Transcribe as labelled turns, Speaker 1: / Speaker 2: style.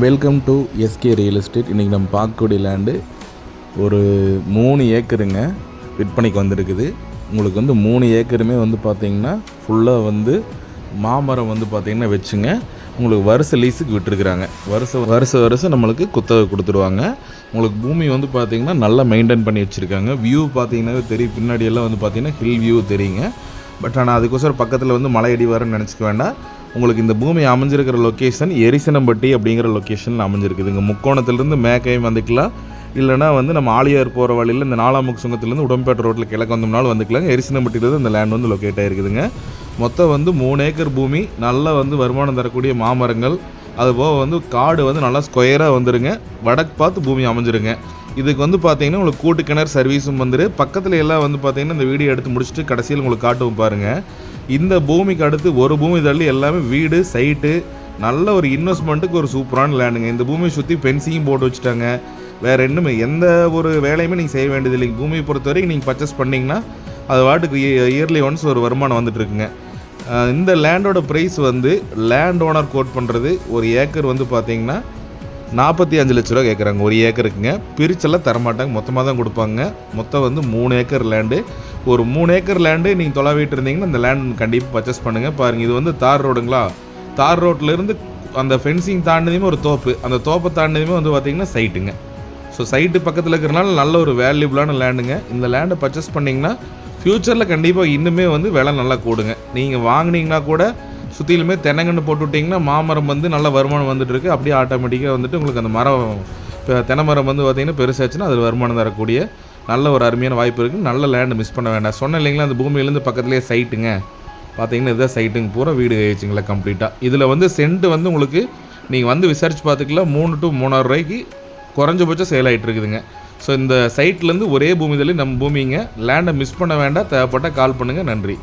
Speaker 1: Welcome to SK real estate இன்றைக்கி நம்ம பார்க்கக்கூடிய லேண்டு ஒரு மூணு ஏக்கருங்க விற்பனைக்கு வந்திருக்குது. உங்களுக்கு வந்து மூணு ஏக்கருமே வந்து பார்த்திங்கன்னா ஃபுல்லாக வந்து மாமரம் வந்து பார்த்தீங்கன்னா வச்சுங்க. உங்களுக்கு வருஷ லீஸுக்கு விட்டுருக்குறாங்க. வருஷ வருஷ வருஷம் நம்மளுக்கு குத்தகை கொடுத்துருவாங்க உங்களுக்கு பூமி வந்து பார்த்திங்கன்னா நல்லா மெயின்டைன் பண்ணி வச்சுருக்காங்க. வியூ பார்த்திங்கன்னாவே தெரியும். பின்னாடியெல்லாம் வந்து பார்த்தீங்கன்னா ஹில் வியூ தெரியுங்க. பட் ஆனால் அதுக்கோசரம் பக்கத்தில் வந்து மலை வரேன்னு நினச்சிக்க வேண்டாம். உங்களுக்கு இந்த பூமி அமைஞ்சிருக்கிற லொக்கேஷன் எரிசனம்பட்டி அப்படிங்கிற லொக்கேஷனில் அமைஞ்சிருக்குதுங்க முக்கோணத்துலேருந்து மேக்கையும் வந்துக்கலாம். இல்லைனா வந்து நம்ம ஆலியார் போகிற வழியில் இந்த நாலாமுக்கு சுங்கத்துலேருந்து உடம்பேட்டை ரோட்டில் கிழக்கு வந்தோம்னாலும் வந்துக்கலாங்க. எரிசனம்பட்டியிலேருந்து இந்த லேண்ட் வந்து லொக்கேட் ஆகிருக்குதுங்க மொத்தம் வந்து மூணு ஏக்கர் பூமி நல்லா வந்து வருமானம் தரக்கூடிய மாமரங்கள். அதுபோக வந்து காடு வந்து நல்லா ஸ்கொயராக வந்துருங்க. வடக்கு பார்த்து பூமி அமைஞ்சிருங்க. இதுக்கு வந்து பார்த்தீங்கன்னா உங்களுக்கு கூட்டு கிணறு சர்வீஸும் வந்துரு. பக்கத்தில் எல்லாம் வந்து பார்த்தீங்கன்னா இந்த வீடியோ எடுத்து முடிச்சுட்டு கடைசியில் உங்களுக்கு காட்டுவோம் பாருங்கள் இந்த பூமிக்கு அடுத்து ஒரு பூமி தள்ளி எல்லாமே வீடு சைட்டு நல்ல ஒரு இன்வெஸ்ட்மெண்ட்டுக்கு ஒரு சூப்பரான லேண்டுங்க இந்த பூமியை சுற்றி பென்சிங்கும் போட்டு வச்சுட்டாங்க. வேறு இன்னுமே எந்த ஒரு வேலையுமே நீங்கள் செய்ய வேண்டியது இல்லைங்க. பூமியை பொறுத்த வரைக்கும் நீங்கள் பர்ச்சேஸ் பண்ணிங்கன்னா அது வாட்டுக்கு இயர்லி ஒன்ஸ் ஒரு வருமானம் வந்துட்டு இருக்குங்க இந்த லேண்டோட ப்ரைஸ் வந்து லேண்ட் ஓனர் கோட் பண்ணுறது ஒரு ஏக்கர் வந்து பார்த்தீங்கன்னா நாற்பத்தி அஞ்சு லட்ச ரூபா கேட்குறாங்க ஒரு ஏக்கருக்குங்க பிரிச்செல்லாம் தரமாட்டாங்க. மொத்தமாக தான் கொடுப்பாங்க. மொத்தம் வந்து மூணு ஏக்கர் லேண்டு ஒரு மூணு ஏக்கர் லேண்டு நீங்கள் தொலைவிட்டு இருந்தீங்கன்னா அந்த லேண்ட் கண்டிப்பாக பர்ச்சேஸ் பண்ணுங்கள் பாருங்கள் இது வந்து தார் ரோடுங்களா? தார் ரோட்லேருந்து அந்த ஃபென்சிங் தாண்டினதுமே ஒரு தோப்பு. அந்த தோப்பை தாண்டினதுமே வந்து பார்த்தீங்கன்னா சைட்டுங்க ஸோ சைட்டு பக்கத்தில் இருக்கிறனால நல்ல ஒரு வேல்யூபிளான லேண்டுங்க இந்த லேண்டை பர்ச்சேஸ் பண்ணிங்கன்னா ஃப்யூச்சரில் கண்டிப்பாக இன்னுமே வந்து விலை நல்லா கூடுங்க. நீங்கள் வாங்கினீங்கன்னா கூட சுற்றிலுமே தென்னங்கன்று போட்டு விட்டிங்கன்னா மாமரம் வந்து நல்ல வருமானம் வந்துட்டுருக்கு. அப்படியே ஆட்டோமேட்டிக்காக வந்துட்டு உங்களுக்கு அந்த மரம் இப்போ தென்னை மரம் வந்து பார்த்திங்கன்னா பெருசாச்சுன்னா அதில் வருமானம் தரக்கூடிய நல்ல ஒரு அருமையான வாய்ப்பு இருக்குது நல்ல லேண்டு மிஸ் பண்ண வேண்டாம். சொன்ன இல்லைங்களா அந்த பூமியிலேருந்து பக்கத்துலேயே சைட்டுங்க பார்த்தீங்கன்னா இதுதான் சைட்டுங்க பூரா வீடு ஆயிடுச்சுங்களா கம்ப்ளீட்டாக இதில் வந்து சென்ட் வந்து உங்களுக்கு நீங்கள் வந்து விசாரித்து பார்த்துக்கலாம். மூணு டு மூணாயிரம் ரூபாய்க்கு குறைஞ்சபட்சம் சேல் ஆகிட்டு இருக்குதுங்க. ஸோ இந்த சைட்லேருந்து ஒரே பூமி தள்ளி நம்ம பூமிங்க. லேண்டை மிஸ் பண்ண வேண்டாம். தேவைப்பட்டால் கால் பண்ணுங்கள் நன்றி.